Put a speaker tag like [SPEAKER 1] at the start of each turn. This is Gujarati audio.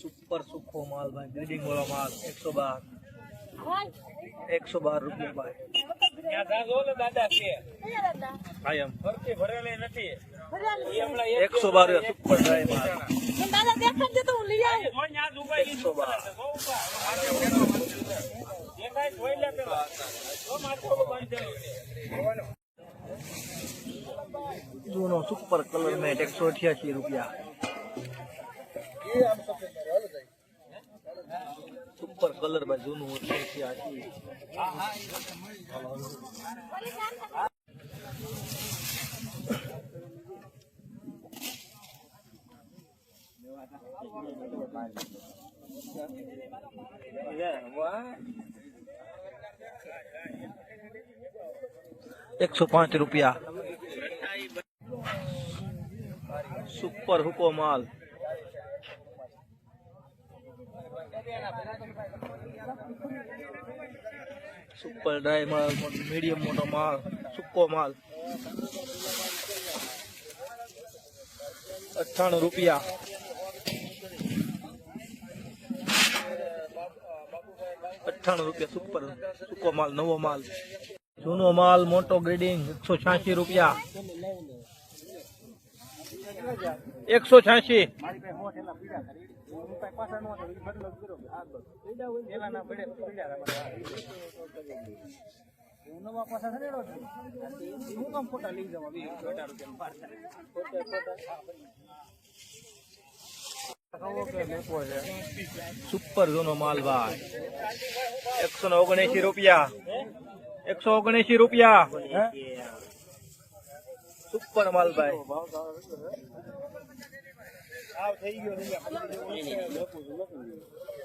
[SPEAKER 1] સુપર સુખો માલ ભાઈ ગ્રીડિંગ વાળો માલ એકસો બાર. એકસો બાર રૂપિયા ભાઈ.
[SPEAKER 2] ત્યાં જાજો ને દાદા છે
[SPEAKER 1] આઈ એમ.
[SPEAKER 2] ફરતી ભરેલી નથી. ઈ હમણાં એક
[SPEAKER 1] એકસો બાર સુપર ડ્રાય માલ.
[SPEAKER 3] દાદા દેખાડજે તો હું લઈ આવું.
[SPEAKER 2] જો ન્યા જ ઊભા ઈ
[SPEAKER 1] એકસો બાર.
[SPEAKER 2] જો ઊભા. દેખાય જોઈ લે પેલા જો માથું બાંધેલું છે.
[SPEAKER 1] જૂનો સુપર કલર મેટ એકસો અઠ્યાસી રૂપિયા. સુપર કલર ભાઈ જૂનું અઠ્યાસી એકસો પાંચ રૂપિયા સુપર હુકો માલ સુપર ડ્રાય માલ, મીડિયમ મોટો માલ, સુકો માલ. અઠ્ઠાણું રૂપિયા. અઠ્ઠાણું રૂપિયા સુપર, સુકો માલ, નવો માલ. જૂનો માલ, મોટો ગ્રેડિંગ, એકસો છ્યાસી રૂપિયા. એકસો છ્યાસી. સુપર જૂનો માલ ભાઈ એકસો ને ઓગણએસી રૂપિયા. એકસો ઓગણએસી રૂપિયા. સુપર માલ ભાઈ. Thấy 两个人 như là.